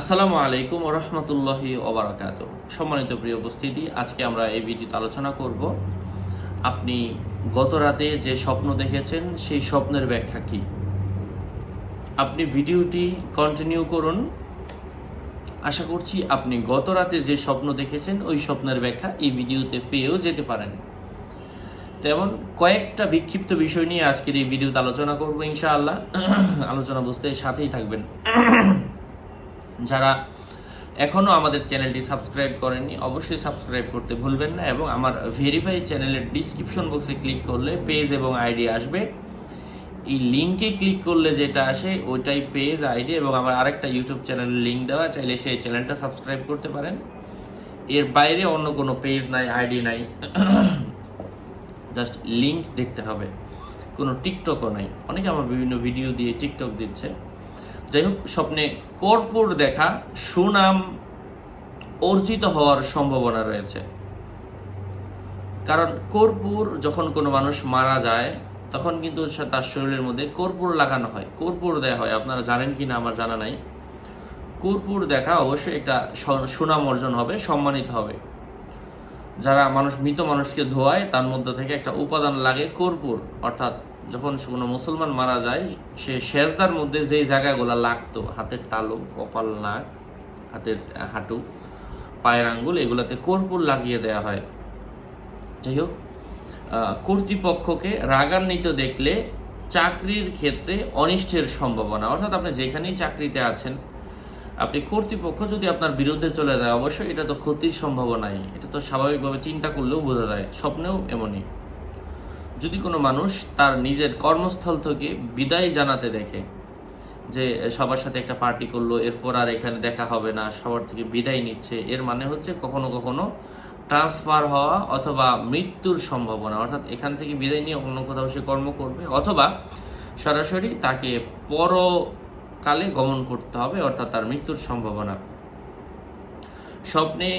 আসসালামু আলাইকুম রহমতুল্লাহি ওবরাকাত সম্মানিত প্রিয় উপস্থিতি, আজকে আমরা এই ভিডিওতে আলোচনা করব আপনি গত রাতে যে স্বপ্ন দেখেছেন, সেই স্বপ্নের ব্যাখ্যা কি? আপনি ভিডিওটি কন্টিনিউ করুন। আশা করছি আপনি গত রাতে যে স্বপ্ন দেখেছেন, ওই স্বপ্নের ব্যাখ্যা এই ভিডিওতে পেয়েও যেতে পারেন। তেমন কয়েকটা বিক্ষিপ্ত বিষয় নিয়ে আজকের এই ভিডিওতে আলোচনা করব ইনশাআল্লাহ। আলোচনা বুঝতে সাথেই থাকবেন। যারা এখনও আমাদের চ্যানেলটি সাবস্ক্রাইব করেননি, অবশ্যই সাবস্ক্রাইব করতে ভুলবেন না এবং আমার ভেরিফাই চ্যানেলের ডিসক্রিপশন বক্সে ক্লিক করলে পেজ এবং আইডি আসবে। এই লিঙ্কে ক্লিক করলে যেটা আসে, ওইটাই পেজ আইডি এবং আমার আরেকটা ইউটিউব চ্যানেলের লিঙ্ক দেওয়া, চাইলে সেই চ্যানেলটা সাবস্ক্রাইব করতে পারেন। এর বাইরে অন্য কোনো পেজ নাই আইডি নাই। জাস্ট লিঙ্ক দেখতে হবে। কোনো টিকটকও নাই। অনেকে আমার বিভিন্ন ভিডিও দিয়ে টিকটক দিচ্ছে। যাই হোক স্বপ্নে কর্পূর দেখা, সুনাম অর্জিত হওয়ার সম্ভাবনা রয়েছে। কারণ কর্পূর যখন কোনো মানুষ মারা যায়, তখন কিন্তু তার শরীরের মধ্যে কর্পূর লাগানো হয়, কর্পূর দেয়া হয়। আপনারা জানেন কি না আমার জানা নাই। কর্পূর দেখা অবশ্যই একটা সুনাম অর্জন হবে, সম্মানিত হবে। যারা মানুষ, মৃত মানুষকে ধোয়ায়, তার মধ্যে থেকে একটা উপাদান লাগে কর্পূর, অর্থাৎ যখন কোনো মুসলমান মারা যায়, সে সেজদার মধ্যে যেই জায়গাগুলো লাগতো, হাতের তালু, কপাল, নাক, হাতের হাঁটু, পায়ের আঙ্গুল, এগুলোতে কর্পূর লাগিয়ে দেওয়া হয়। যাই হোক কর্তৃপক্ষকে রাগান্বিত দেখলে চাকরির ক্ষেত্রে অনিষ্টের সম্ভাবনা। অর্থাৎ আপনি যেখানেই চাকরিতে আছেন, আপনি কর্তৃপক্ষ যদি আপনার বিরুদ্ধে চলে যায়, অবশ্যই এটা তো ক্ষতির সম্ভাবনাই। এটা তো স্বাভাবিকভাবে চিন্তা করলেও বোঝা যায়, স্বপ্নেও এমনই। যদি কোনো মানুষ তার নিজের কর্মস্থল থেকে বিদায় জানাতে দেখে যে সবার সাথে একটা পার্টি করল, এরপর আর এখানে দেখা হবে না, সবার থেকে বিদায় নিচ্ছে, এর মানে হচ্ছে কখনো কখনো ট্রান্সফার হওয়া অথবা মৃত্যুর সম্ভাবনা, অর্থাৎ এখান থেকে বিদায় নিয়ে অন্য কোথাও সে কর্ম করবে, অথবা সরাসরি তাকে পরকালে গমন করতে হবে, অর্থাৎ তার মৃত্যুর সম্ভাবনা। স্বপ্নে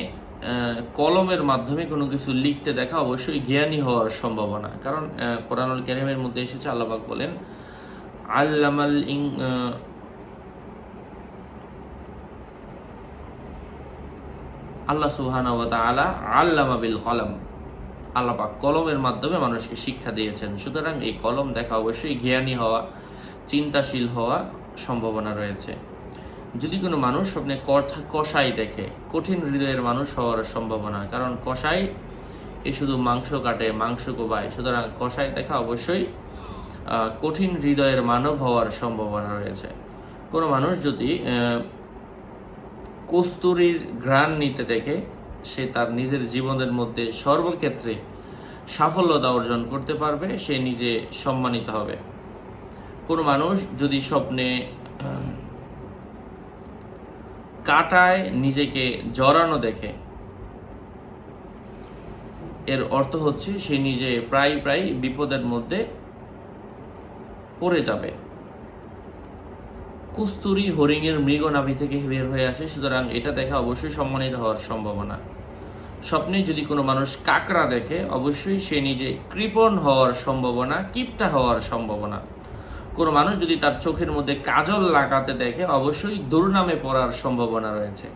কলমের মাধ্যমে কোনো কিছু লিখতে দেখা অবশ্যই জ্ঞানী হওয়ার সম্ভাবনা। কারণ কোরআনুল কারিমের মধ্যে এসেছে আল্লাহবাক বলেন, আল্লামাল ইং আল্লাহ সুবহান আলা আল্লামা বিল কলম। আল্লাহ পাক কলমের মাধ্যমে মানুষকে শিক্ষা দিয়েছেন। সুতরাং এই কলম দেখা অবশ্যই জ্ঞানী হওয়া, চিন্তাশীল হওয়া সম্ভাবনা রয়েছে। যদি কোনো মানুষ স্বপ্নে কষাই দেখে, কঠিন হৃদয়ের মানুষ হওয়ার সম্ভাবনা, কারণ কষাই এ শুধু মাংস কাটে, মাংস কোবায়। সুতরাং কষাই দেখা অবশ্যই কঠিন হৃদয়ের মানব হওয়ার সম্ভাবনা রয়েছে। কোনো মানুষ যদি কস্তুরীর ঘ্রাণ নিতে দেখে, সে তার নিজের জীবনের মধ্যে সর্বক্ষেত্রে সাফল্যতা অর্জন করতে পারবে, সে নিজে সম্মানিত হবে। কোনো মানুষ যদি স্বপ্নে কাটায় নিজেকে জড়ানো দেখে। এর অর্থ হচ্ছে সে নিজে প্রায় প্রায় বিপদের মধ্যে পড়ে যাবে। কুস্তুরি হরিণের মৃগনাভি থেকে বের হয়ে আসে, সুতরাং এটা দেখা অবশ্যই সম্মানিত হওয়ার সম্ভাবনা। স্বপ্নে যদি কোনো মানুষ কাকড়া দেখে, অবশ্যই সে নিজে কৃপণ হওয়ার সম্ভাবনা, কিপটা হওয়ার সম্ভাবনা। কোনো মানুষ যদি তার চোখের মধ্যে কাজল লাগাতে দেখে, অবশ্যই দুর্নামে পড়ার সম্ভাবনা রয়েছে।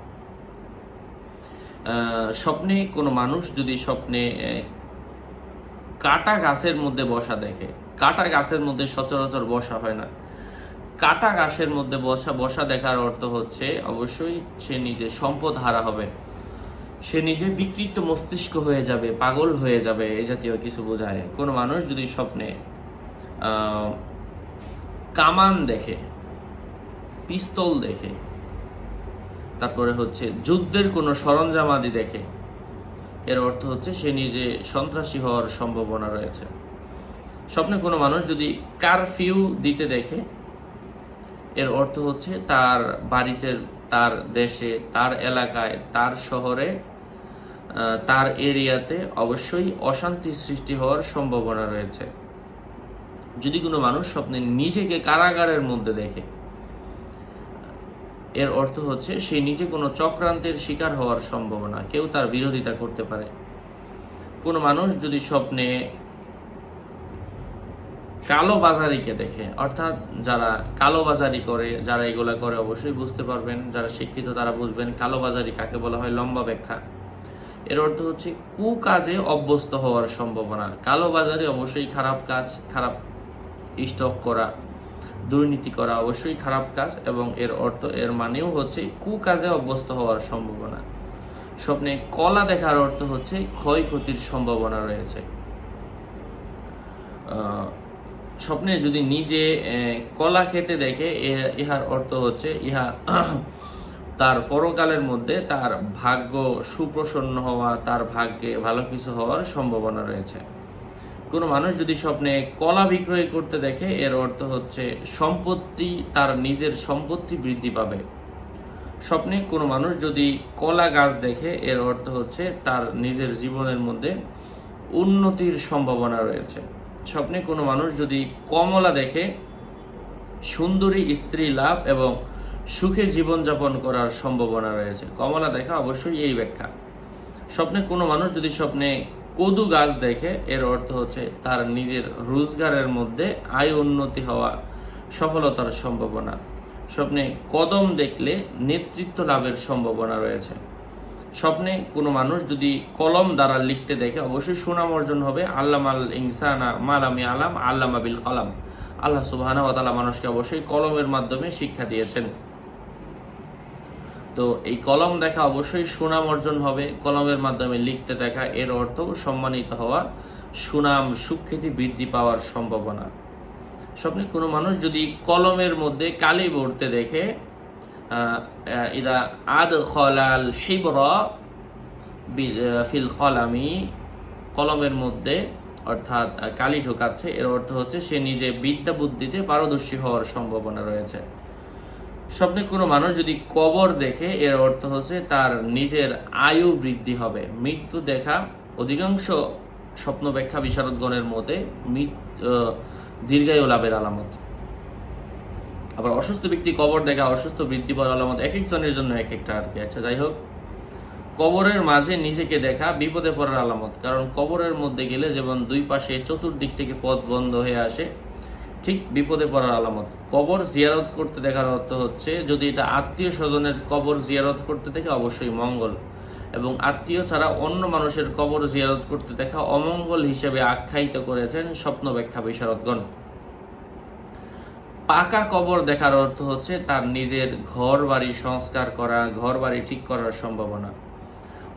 স্বপ্নে কোনো মানুষ যদি স্বপ্নে কাটা গাছের মধ্যে বসা দেখে, কাটা গাছের মধ্যে সচরাচর বসা হয় না। কাটা গাছের মধ্যে বসা বসা দেখার অর্থ হচ্ছে অবশ্যই সে নিজে সম্পদ হারা হবে। সে নিজে বিকৃত মস্তিষ্ক হয়ে যাবে, পাগল হয়ে যাবে, এ জাতীয় কিছু বোঝায়। কোনো মানুষ যদি স্বপ্নে কামান দেখে, পিস্তল দেখে, তারপরে হচ্ছে যুদ্ধের কোনো সরঞ্জাম আদি দেখে। এর অর্থ হচ্ছে সে নিজে সন্ত্রাসী হওয়ার সম্ভাবনা রয়েছে। স্বপ্নে কোনো মানুষ যদি কারফিউ দিতে দেখে, এর অর্থ হচ্ছে তার বাড়িতে, তার দেশে, তার এলাকায়, তার শহরে তার এরিয়াতে অবশ্যই অশান্তি সৃষ্টি হওয়ার সম্ভাবনা রয়েছে। যদি কোনো মানুষ স্বপ্নে নিজেকে কারাগারের মধ্যে দেখে, এর অর্থ হচ্ছে সে নিজে কোনো চক্রান্তের শিকার হওয়ার সম্ভাবনা, কেউ তার বিরোধিতা করতে পারে। কোনো মানুষ যদি স্বপ্নে কালো বাজারিকে দেখে, অর্থাৎ যারা কালো বাজারি করে, যারা এগুলা করে অবশ্যই বুঝতে পারবেন, যারা শিক্ষিত তারা বুঝবেন কালো বাজারি কাকে বলা হয় লম্বা ব্যাখ্যা। এর অর্থ হচ্ছে কু কাজে অভ্যস্ত হওয়ার সম্ভাবনা। কালো বাজারে অবশ্যই খারাপ কাজ, খারাপ স্টক করা, দুর্নীতি করা অবশ্যই খারাপ কাজ এবং এর অর্থ, এর মানেও হচ্ছে কু কাজে অভ্যস্ত হওয়ার সম্ভাবনা। স্বপ্নে কলা দেখার অর্থ হচ্ছে ক্ষয়ক্ষতির সম্ভাবনা রয়েছে। স্বপ্নে যদি নিজে কলা খেতে দেখে ইহার অর্থ হচ্ছে ইহা তার পরকালের মধ্যে তার ভাগ্য সুপ্রসন্ন হওয়া, তার ভাগ্যে ভালো কিছু হওয়ার সম্ভাবনা রয়েছে। কোনো মানুষ যদি স্বপ্নে কলা বিক্রয় করতে দেখে, এর অর্থ হচ্ছে সম্পত্তি তার নিজের সম্পত্তি বৃদ্ধি পাবে। স্বপ্নে কোনো মানুষ যদি কলা গাছ দেখে, এর অর্থ হচ্ছে তার নিজের জীবনের মধ্যে উন্নতির সম্ভাবনা রয়েছে। স্বপ্নে কোনো মানুষ যদি কমলা দেখে, সুন্দরী স্ত্রী লাভ এবং সুখে জীবনযাপন করার সম্ভাবনা রয়েছে। কমলা দেখা অবশ্যই এই ব্যাখ্যা। স্বপ্নে কোনো মানুষ যদি স্বপ্নে কদু গাছ দেখে এর অর্থ হচ্ছে তার নিজের রোজগারের মধ্যে আয় উন্নতি হওয়া সফলতার সম্ভাবনা। স্বপ্নে কদম দেখলে নেতৃত্ব লাভের সম্ভাবনা রয়েছে। স্বপ্নে কোনো মানুষ যদি কলম দ্বারা লিখতে দেখে, অবশ্যই সুনাম অর্জন হবে আল্লাম আল ইনসানা মালামি আলাম আল্লামা বিল কলাম। আল্লাহ সুবহানাহু ওয়া তাআলা মানুষকে অবশ্যই কলমের মাধ্যমে শিক্ষা দিয়েছেন। তো এই কলম দেখা অবশ্যই সুনাম অর্জন হবে। কলমের মাধ্যমে লিখতে দেখা এর অর্থ সম্মানিত হওয়া। সুনাম সুখ্যাতি বৃদ্ধি পাওয়ার সম্ভাবনা। স্বপ্নে কোনো মানুষ যদি কলমের মধ্যে কালি পড়তে দেখে আহ, আদ খলাল হিবর ফিল কলামি কলমের মধ্যে অর্থাৎ কালি ঢোকাচ্ছে এর অর্থ হচ্ছে সে নিজে বিদ্যা বুদ্ধিতে পারদর্শী হওয়ার সম্ভাবনা রয়েছে। স্বপ্নে কোনো মানুষ যদি কবর দেখে, এর অর্থ হচ্ছে তার নিজের আয়ু বৃদ্ধি হবে। মৃত্যু দেখা অধিকাংশ স্বপ্ন ব্যাখ্যা বিশারদগণের মতে দীর্ঘায়ু লাভের আলামত। আবার অসুস্থ ব্যক্তি কবর দেখা, অসুস্থ বৃদ্ধি পাওয়ার আলামত এক একজনের জন্য এক একটা আর কি। আচ্ছা যাই হোক। কবরের মাঝে নিজেকে দেখা বিপদে পড়ার আলামত, কারণ কবরের মধ্যে গেলে যেমন দুই পাশে চতুর্দিক থেকে পথ বন্ধ হয়ে আসে ঠিক বিপদে পড়ার আলামত। কবর জিয়ারত করতে দেখার অর্থ হচ্ছে, যদি এটা আত্মীয় স্বজনের কবর জিয়ারত করতে দেখে অবশ্যই মঙ্গল। এবং আত্মীয় ছাড়া অন্য মানুষের কবর জিয়ারত করতে দেখা অমঙ্গল হিসেবে আখ্যায়িত করেছেন স্বপ্ন ব্যাখ্যা বিশারদগণ। পাকা কবর দেখার অর্থ হচ্ছে তার নিজের ঘর বাড়ি সংস্কার করা ঘর বাড়ি ঠিক করার সম্ভাবনা।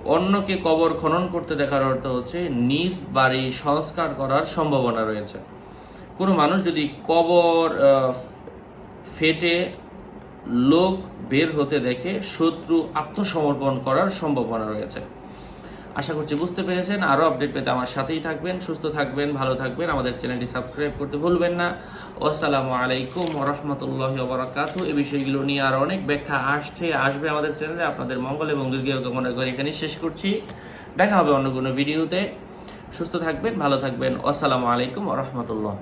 অন্যকে কবর খনন করতে দেখার অর্থ হচ্ছে, নিজ বাড়ি সংস্কার করার সম্ভাবনা রয়েছে। কোনো মানুষ যদি কবর ফেটে লোক বের হতে দেখে শত্রু আত্মসমর্পণ করার সম্ভাবনা রয়েছে। আশা করছি বুঝতে পেরেছেন। আরও আপডেট পেতে আমার সাথেই থাকবেন, সুস্থ থাকবেন, ভালো থাকবেন। আমাদের চ্যানেলটি সাবস্ক্রাইব করতে ভুলবেন না। আসসালামু আলাইকুম রহমতুল্লাহ বরাকাতু এই বিষয়গুলো নিয়ে আর অনেক ব্যাখ্যা আসছে, আসবে আমাদের চ্যানেলে। আপনাদের মঙ্গল এবং দুর্গীয় কামনা করে এখানেই শেষ করছি। দেখা হবে অন্য কোনো ভিডিওতে। সুস্থ থাকবেন, ভালো থাকবেন। আসসালামু আলাইকুম রহমতুল্লাহ